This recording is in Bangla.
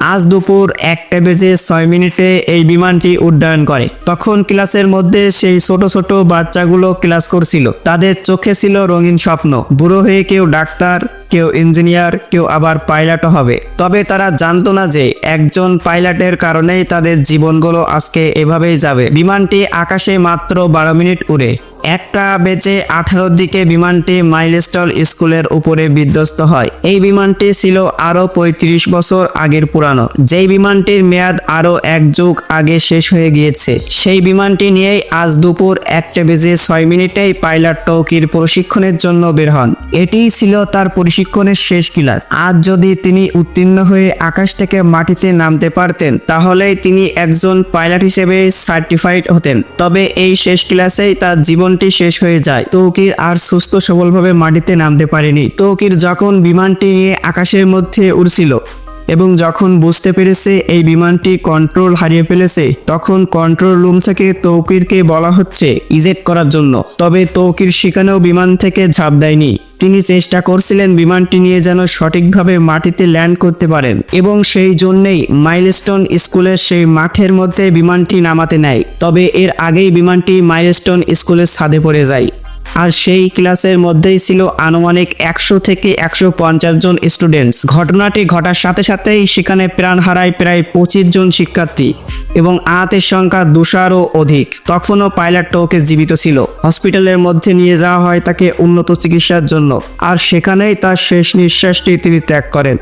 আজ দুপুর একটা বেজে ছয় মিনিটে এই বিমানটি উড্ডয়ন করে। তখন ক্লাসের মধ্যে সেই ছোট ছোট বাচ্চাগুলো ক্লাস করছিল। তাদের চোখে ছিল রঙিন স্বপ্ন। বুড়ো হয়ে কেউ ডাক্তার, কেউ ইঞ্জিনিয়ার, কেউ আবার পাইলটও হবে। তবে তারা জানতো না যে একজন পাইলটের কারণেই তাদের জীবনগুলো আজকে এভাবেই যাবে। বিমানটি আকাশে মাত্র বারো মিনিট উড়ে। একটা বেজে আঠারোর দিকে বিমানটি মাইলস্টল স্কুলের উপরে বিধ্বস্ত হয়। এই বিমানটি ছিল আরও পঁয়ত্রিশ বছর আগের পুরানো। যেই বিমানটির মেয়াদ আরও এক যুগ আগে শেষ হয়ে গিয়েছে। সেই বিমানটি নিয়েই আজ দুপুর একটা বেজে ছয় মিনিটেই পাইলট টৌকির প্রশিক্ষণের জন্য বের হন। এটিই ছিল তার প্রশিক্ষণের শেষ ক্লাস। আজ যদি তিনি উত্তীর্ণ হয়ে আকাশ থেকে মাটিতে নামতে পারতেন, তাহলেই তিনি একজন পাইলট হিসেবে সার্টিফাইড হতেন। তবে এই শেষ ক্লাসেই তার জীবনটি শেষ হয়ে যায়। তৌকির আর সুস্থ সবলভাবে মাটিতে নামতে পারেনি। তৌকির যখন বিমানটি নিয়ে আকাশের মধ্যে উড়ছিল এবং যখন বুঝতে পেরেছে এই বিমানটি কন্ট্রোল হারিয়ে ফেলেছে, তখন কন্ট্রোল রুম থেকে তৌকিরকে বলা হচ্ছে ইজেক্ট করার জন্য। তবে তৌকির সেখানেও বিমান থেকে ঝাঁপ দেয়নি। তিনি চেষ্টা করছিলেন বিমানটি নিয়ে যেন সঠিকভাবে মাটিতে ল্যান্ড করতে পারেন এবং সেই জন্যেই মাইলস্টোন স্কুলের সেই মাঠের মধ্যে বিমানটি নামাতে নেয়। তবে এর আগেই বিমানটি মাইলস্টোন স্কুলের ছাদে পড়ে যায়। আর সেই ক্লাসের মধ্যেই ছিল আনুমানিক একশো থেকে একশো পঞ্চাশ জন স্টুডেন্টস ঘটনাটি ঘটার সাথে সাথেই সেখানে প্রাণ হারায় প্রায় পঁচিশ জন শিক্ষার্থী এবং আহতের সংখ্যা দুশারও অধিক। তখনও পাইলট টোকে জীবিত ছিল। হসপিটালের মধ্যে নিয়ে যাওয়া হয় তাকে উন্নত চিকিৎসার জন্য। আর সেখানেই তার শেষ নিঃশ্বাসটি তিনি ত্যাগ করেন।